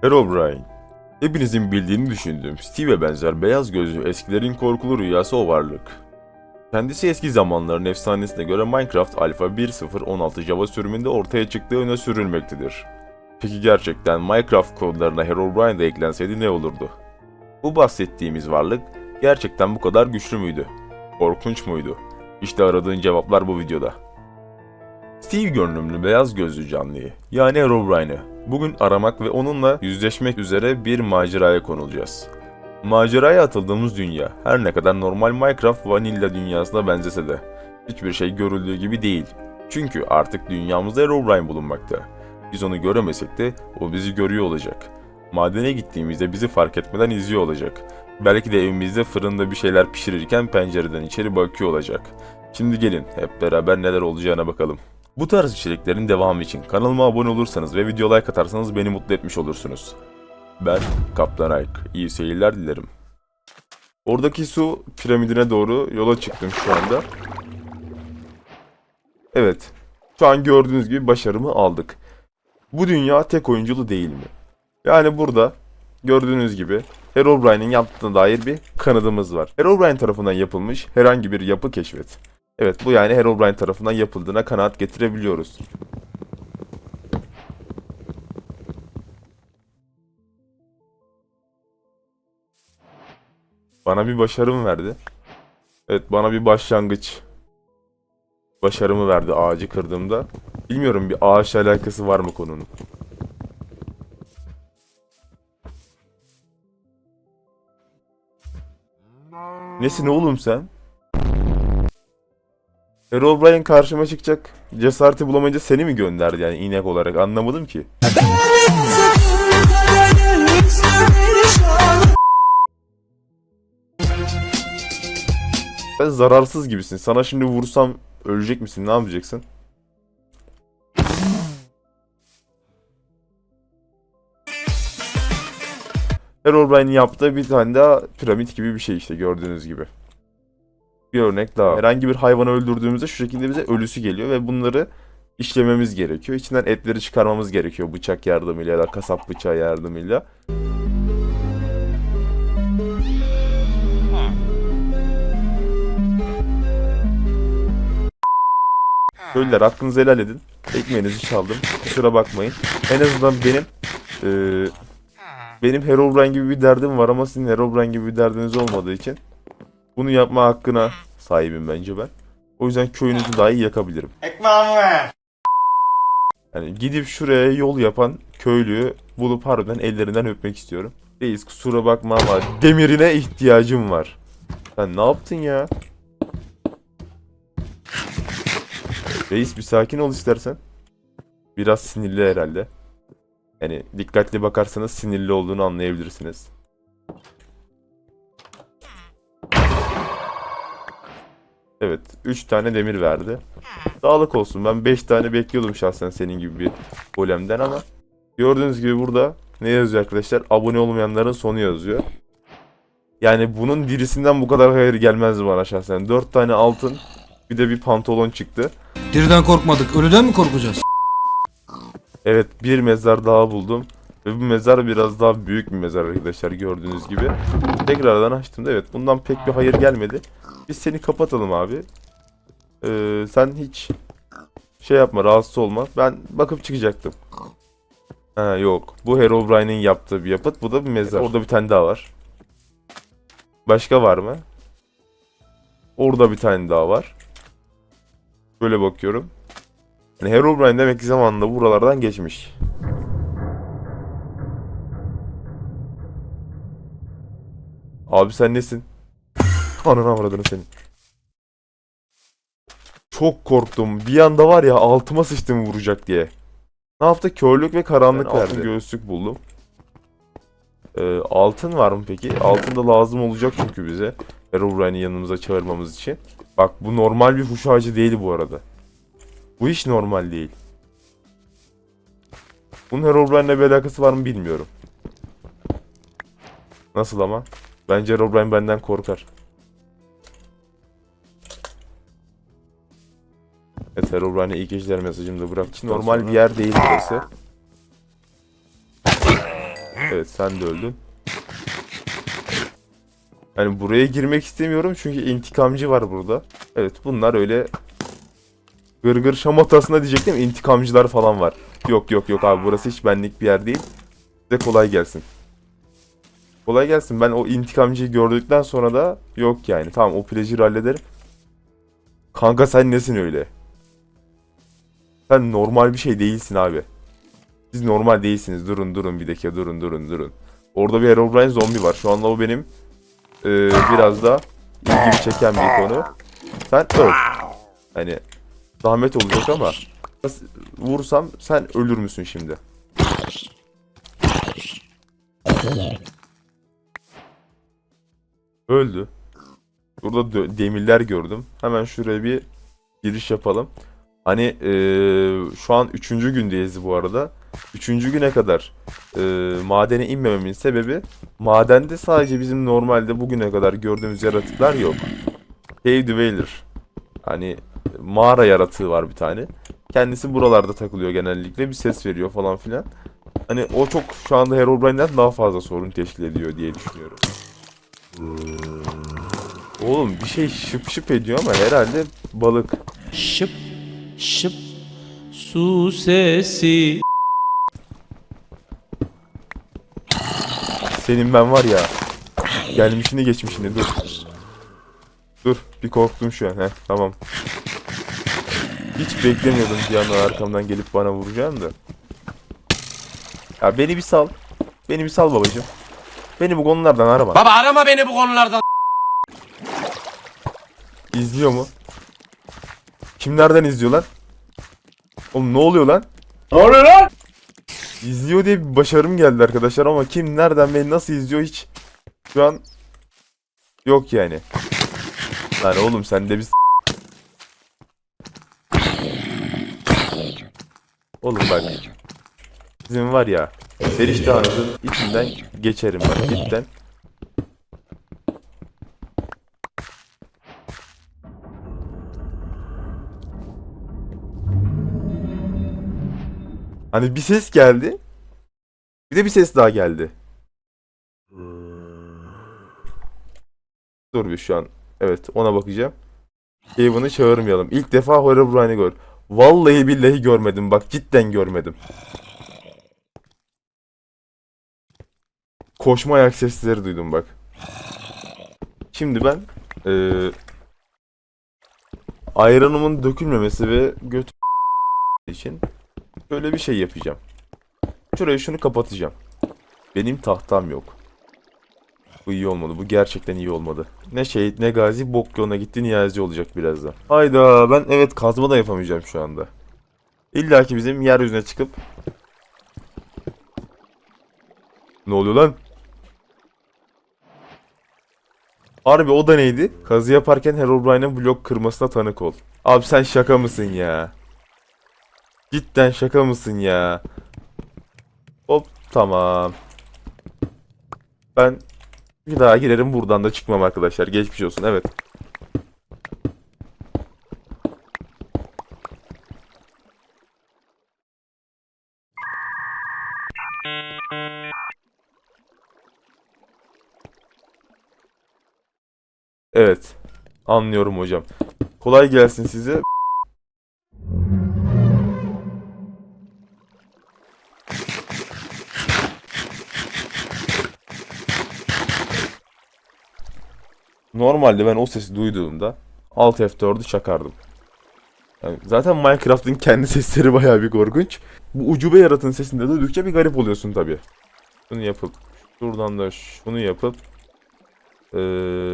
Herobrine. Hepinizin bildiğini düşündüğüm Steve'e benzer beyaz gözlü eskilerin korkulu rüyası o varlık. Kendisi eski zamanların efsanesine göre Minecraft Alpha 1.0.16 Java sürümünde ortaya çıktığı öne sürülmektedir. Peki gerçekten Minecraft kodlarına Herobrine de eklenseydi ne olurdu? Bu bahsettiğimiz varlık gerçekten bu kadar güçlü müydü? Korkunç muydu? İşte aradığın cevaplar bu videoda. Steve görünümlü beyaz gözlü canlıyı yani Herobrine'ı bugün aramak ve onunla yüzleşmek üzere bir maceraya konulacağız. Maceraya atıldığımız dünya her ne kadar normal Minecraft Vanilla dünyasına benzese de hiçbir şey görüldüğü gibi değil. Çünkü artık dünyamızda Herobrine bulunmakta. Biz onu göremesek de o bizi görüyor olacak. Madene gittiğimizde bizi fark etmeden izliyor olacak. Belki de evimizde fırında bir şeyler pişirirken pencereden içeri bakıyor olacak. Şimdi gelin hep beraber neler olacağına bakalım. Bu tarz içeriklerin devamı için kanalıma abone olursanız ve video like atarsanız beni mutlu etmiş olursunuz. Ben Kaptan Ayk. İyi seyirler dilerim. Oradaki su piramidine doğru yola çıktım şu anda. Evet. Şu an gördüğünüz gibi başarımı aldık. Bu dünya tek oyunculu değil mi? Yani burada gördüğünüz gibi Herobrine'in yaptığına dair bir kanıdımız var. Herobrine tarafından yapılmış herhangi bir yapı keşfet. Evet bu yani Herobrine tarafından yapıldığına kanaat getirebiliyoruz. Bana bir başarım verdi. Evet bana bir başlangıç başarımı verdi ağacı kırdığımda. Bilmiyorum bir ağaçla alakası var mı konunun. Nesin oğlum sen? Herobrine karşıma çıkacak cesareti bulamayınca seni mi gönderdi yani inek olarak anlamadım ki. Sen zararsız gibisin. Sana şimdi vursam ölecek misin? Ne yapacaksın? Herobrine'in yaptığı bir tane daha piramit gibi bir şey işte gördüğünüz gibi. Bir örnek daha. Herhangi bir hayvanı öldürdüğümüzde şu şekilde bize ölüsü geliyor ve bunları işlememiz gerekiyor. İçinden etleri çıkarmamız gerekiyor bıçak yardımıyla ya da kasap bıçağı yardımıyla. Köylüler hakkınızı helal edin. Ekmeğinizi çaldım. Kusura bakmayın. En azından benim eee, benim Herobrine gibi bir derdim var ama sizin Herobrine gibi bir derdiniz olmadığı için bunu yapma hakkına sahibim bence ben. O yüzden köyünüzü dahi yakabilirim. Ekmeğimi ver. Yani gidip şuraya yol yapan köylüyü bulup harbiden ellerinden öpmek istiyorum. Reis kusura bakma ama demirine ihtiyacım var. Sen ne yaptın ya? Reis bir sakin ol istersen. Biraz sinirli herhalde. Yani dikkatli bakarsanız sinirli olduğunu anlayabilirsiniz. Evet, 3 tane demir verdi. Sağlık olsun. Ben 5 tane bekliyordum şahsen senin gibi bir golemden ama gördüğünüz gibi burada ne yazıyor arkadaşlar? Abone olmayanların sonu yazıyor. Yani bunun dirisinden bu kadar hayır gelmez bana şahsen. 4 tane altın bir de bir pantolon çıktı. Diriden korkmadık. Ölüden mi korkacağız? Evet bir mezar daha buldum. Ve bu mezar biraz daha büyük bir mezar arkadaşlar gördüğünüz gibi. Tekrardan açtım da evet bundan pek bir hayır gelmedi. Biz seni kapatalım abi. Ee, sen hiç şey yapma rahatsız olma. Ben bakıp çıkacaktım. Ha yok. Bu Herobrine'in yaptığı bir yapıt. Bu da bir mezar. Orada bir tane daha var. Başka var mı? Orada bir tane daha var. Böyle bakıyorum. Yani Herobrine demek ki zamanında buralardan geçmiş. Abi sen nesin? Ananı avradını senin. Çok korktum. Bir anda var ya altıma sıçtım vuracak diye. Ne yaptı? Körlük ve karanlık Ben verdi. altın Göğüslük buldum. Ee, altın var mı peki? Altın da lazım olacak çünkü bize. Herobrine'i yanımıza çağırmamız için. Bak bu normal bir huş ağacı değil bu arada. Bu iş normal değil. Bunun Herobrine'le bir alakası var mı bilmiyorum. Nasıl ama? Bence Herobrine benden korkar. Evet Herobrine'e iyi geceler mesajımı da bıraktım. Normal bir yer değil burası. Evet sen de öldün. Yani buraya girmek istemiyorum çünkü intikamcı var burada. Evet bunlar öyle gırgır şamatasına diyecektim intikamcılar falan var. Yok yok yok abi burası hiç benlik bir yer değil. Size kolay gelsin. Kolay gelsin. Ben o intikamcıyı gördükten sonra da yok yani. Tamam o pleasure hallederim. Kanka sen nesin öyle? Sen normal bir şey değilsin abi. Siz normal değilsiniz. Durun durun bir dakika durun durun durun. Orada bir Herobrine zombi var. Şu anda o benim e, biraz da ilgimi çeken bir konu. Sen öl. Hani zahmet olacak ama vursam sen ölür müsün şimdi? Öldü. Burada demirler gördüm. Hemen şuraya bir giriş yapalım. Hani eee, şu an üçüncü gündeyiz bu arada. Üçüncü güne kadar eee, madene inmememin sebebi madende sadece bizim normalde bugüne kadar gördüğümüz yaratıklar yok. Cave Dweller. Hani mağara yaratığı var bir tane. Kendisi buralarda takılıyor genellikle. Bir ses veriyor falan filan. Hani o çok şu anda Herobrine'den daha fazla sorun teşkil ediyor diye düşünüyorum. Oğlum bir şey şıp şıp ediyor ama herhalde balık. Şıp şıp su sesi. Senin ben var ya. Gelmişini geçmişini dur. Dur bir korktum şu an he tamam. Hiç beklemiyordum bir anda arkamdan gelip bana vuracağını da. Ya beni bir sal. Beni bir sal babacığım. Beni bu konulardan arama. Baba arama beni bu konulardan. İzliyor mu? Kimlerden izliyor lan? Oğlum ne oluyor lan? Ne oluyor lan? İzliyor diye bir başarım geldi arkadaşlar ama kim nereden beni nasıl izliyor hiç şu an yok yani. Lan oğlum sen de bir s- Oğlum bak. Sizin var ya Feriştahınızın içinden geçerim bak cidden. Hani bir ses geldi. Bir de bir ses daha geldi. Dur bir şu an. Evet ona bakacağım. Haven'ı çağırmayalım. İlk defa Herobrine'i gör. Vallahi billahi görmedim bak cidden görmedim. Koşma ayak sesleri duydum bak. Şimdi ben eee ayranımın dökülmemesi ve göt için Böyle bir şey yapacağım. Şuraya şunu kapatacağım. Benim tahtam yok. Bu iyi olmadı. Bu gerçekten iyi olmadı. Ne şehit ne gazi bok yoluna gitti niyazi olacak birazdan. Hayda ben evet kazma da yapamayacağım şu anda. İlla ki bizim yeryüzüne çıkıp Ne oluyor lan? Harbi o da neydi? Kazı yaparken Herobrine'ın blok kırmasına tanık ol. Abi sen şaka mısın ya? Cidden şaka mısın ya? Hop tamam. Ben bir daha girerim buradan da çıkmam arkadaşlar. Geçmiş olsun evet. Evet. Anlıyorum hocam. Kolay gelsin size. Normalde ben o sesi duyduğumda Alt F4'ü çakardım. Yani zaten Minecraft'ın kendi sesleri bayağı bir korkunç. Bu ucube yaratığın sesini de duydukça bir garip oluyorsun tabii. Şunu yapıp şuradan da şunu yapıp ee,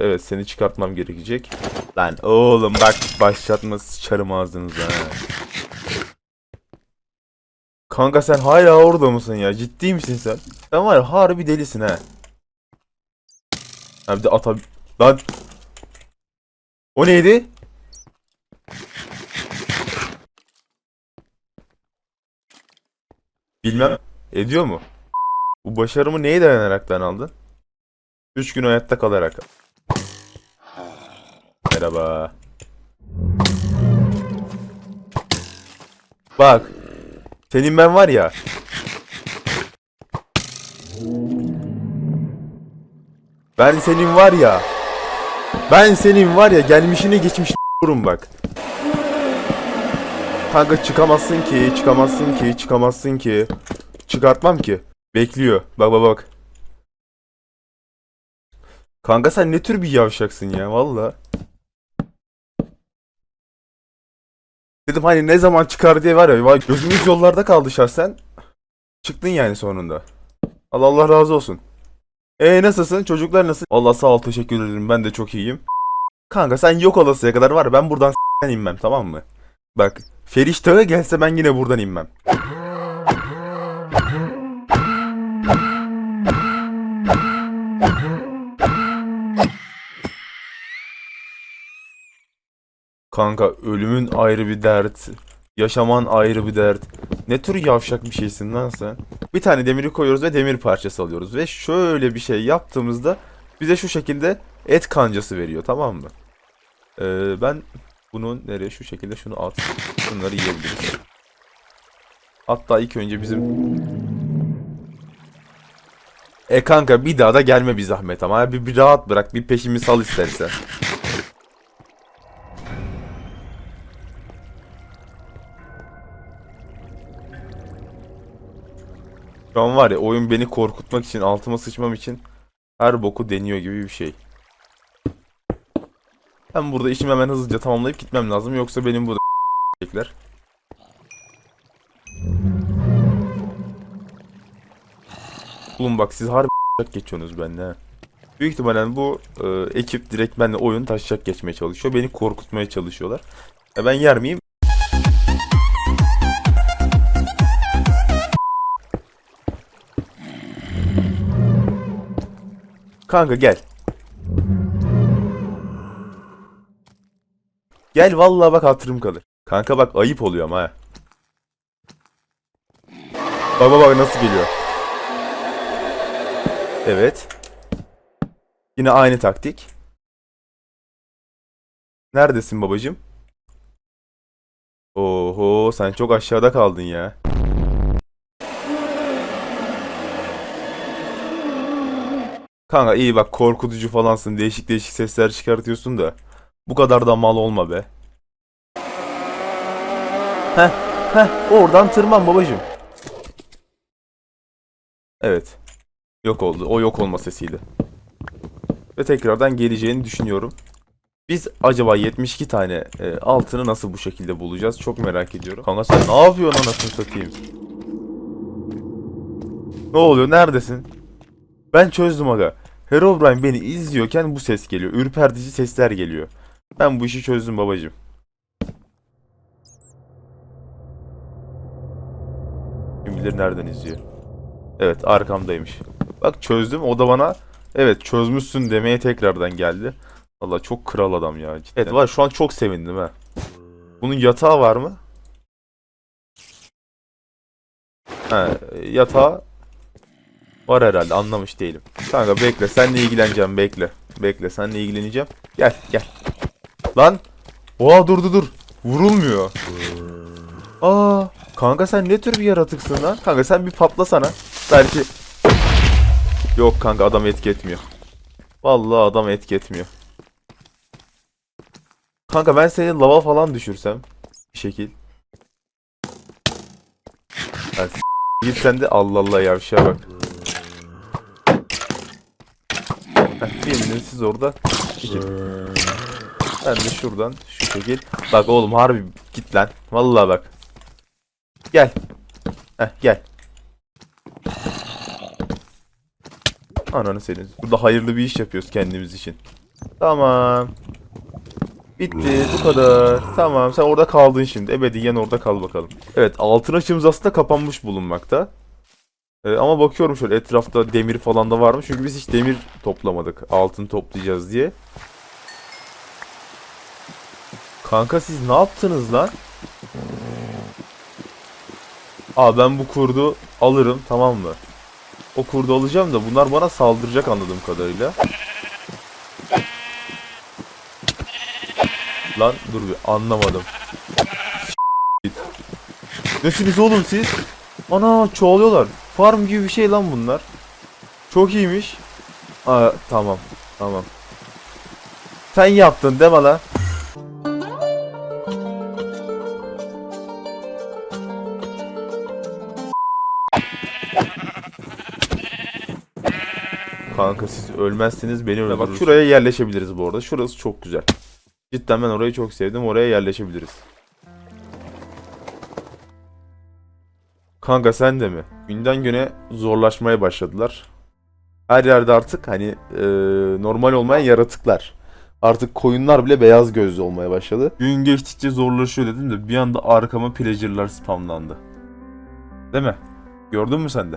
evet seni çıkartmam gerekecek. Lan oğlum bak başlatma sıçarım ağzınıza. Kanka sen hala orada mısın ya? Ciddi misin sen? Sen var ya harbi delisin ha. Ha bir de ata... Lan... O neydi? Bilmem. Ediyor mu? Bu başarımı neye dayanaraktan aldın? 3 gün hayatta kalarak. Merhaba. Bak. Senin ben var ya. Ben senin var ya. Ben senin var ya gelmişine geçmişine vururum bak. Kanka çıkamazsın ki, çıkamazsın ki, çıkamazsın ki. Çıkartmam ki. Bekliyor. Bak bak bak. Kanka sen ne tür bir yavşaksın ya valla. Dedim hani ne zaman çıkar diye var ya gözümüz yollarda kaldı şahsen. Çıktın yani sonunda. Allah Allah razı olsun. E nasılsın? Çocuklar nasıl? Allah sağ ol teşekkür ederim. Ben de çok iyiyim. Kanka sen yok olasıya kadar var ben buradan s**ten inmem tamam mı? Bak Feriştah'a gelse ben yine buradan inmem. Kanka ölümün ayrı bir dert. Yaşaman ayrı bir dert. Ne tür yavşak bir şeysin lan sen? Bir tane demiri koyuyoruz ve demir parçası alıyoruz. Ve şöyle bir şey yaptığımızda bize şu şekilde et kancası veriyor tamam mı? Ee, ben bunu nereye şu şekilde şunu at. Bunları yiyebiliriz. Hatta ilk önce bizim... E kanka bir daha da gelme bir zahmet ama bir, bir rahat bırak bir peşimi sal istersen. Şu an var ya oyun beni korkutmak için altıma sıçmam için her boku deniyor gibi bir şey. Ben burada işimi hemen hızlıca tamamlayıp gitmem lazım yoksa benim burada bekler. Oğlum bak siz harbi geçiyorsunuz benimle. ha. Büyük ihtimalle bu e, ekip direkt benimle oyun taşacak geçmeye çalışıyor. Beni korkutmaya çalışıyorlar. E ben yer miyim? Kanka gel. Gel vallahi bak hatırım kalır. Kanka bak ayıp oluyor ama bak bak nasıl geliyor. Evet. Yine aynı taktik. Neredesin babacım? Oho sen çok aşağıda kaldın ya. Kanka iyi bak korkutucu falansın değişik değişik sesler çıkartıyorsun da bu kadar da mal olma be. Heh heh oradan tırman babacım. Evet. Yok oldu. O yok olma sesiydi. Ve tekrardan geleceğini düşünüyorum. Biz acaba 72 tane e, altını nasıl bu şekilde bulacağız? Çok merak ediyorum. Kanka sen ne yapıyorsun anasını satayım? Ne oluyor? Neredesin? Ben çözdüm aga. Herobrine beni izliyorken bu ses geliyor. Ürpertici sesler geliyor. Ben bu işi çözdüm babacım. Kim bilir nereden izliyor. Evet arkamdaymış. Bak çözdüm o da bana evet çözmüşsün demeye tekrardan geldi. Valla çok kral adam ya. Cidden. Evet var şu an çok sevindim ha. Bunun yatağı var mı? Ha, yatağı var herhalde anlamış değilim. Kanka bekle seninle ilgileneceğim bekle. Bekle seninle ilgileneceğim. Gel gel. Lan. Oha dur dur. Vurulmuyor. Aa, kanka sen ne tür bir yaratıksın lan? Kanka sen bir patlasana. Belki Yok kanka adam etki etmiyor. Vallahi adam etki etmiyor. Kanka ben seni lava falan düşürsem bir şekil. S- Git sen de Allah Allah yavşağa bak. Heh, biriniz orada. Ben de şuradan şu şekil. Bak oğlum harbi git lan. Vallahi bak. Gel. Heh gel. Ananı senin. Burada hayırlı bir iş yapıyoruz kendimiz için. Tamam. Bitti bu kadar. Tamam sen orada kaldın şimdi. Ebediyen orada kal bakalım. Evet altın açımız aslında kapanmış bulunmakta. Ee, ama bakıyorum şöyle etrafta demir falan da var mı? Çünkü biz hiç demir toplamadık. Altın toplayacağız diye. Kanka siz ne yaptınız lan? Aa ben bu kurdu alırım tamam mı? O kurdu alacağım da bunlar bana saldıracak anladığım kadarıyla. Lan dur bir anlamadım. Nesiniz oğlum siz? Ana çoğalıyorlar. Farm gibi bir şey lan bunlar. Çok iyiymiş. Aa, tamam. Tamam. Sen yaptın mi lan? Kanka siz ölmezseniz beni öldürürsünüz. Bak şuraya yerleşebiliriz bu arada. Şurası çok güzel. Cidden ben orayı çok sevdim. Oraya yerleşebiliriz. Kanka sen de mi? Günden güne zorlaşmaya başladılar. Her yerde artık hani e, normal olmayan yaratıklar. Artık koyunlar bile beyaz gözlü olmaya başladı. Gün geçtikçe zorlaşıyor dedim de bir anda arkama pillager'lar spamlandı. Değil mi? Gördün mü sen de?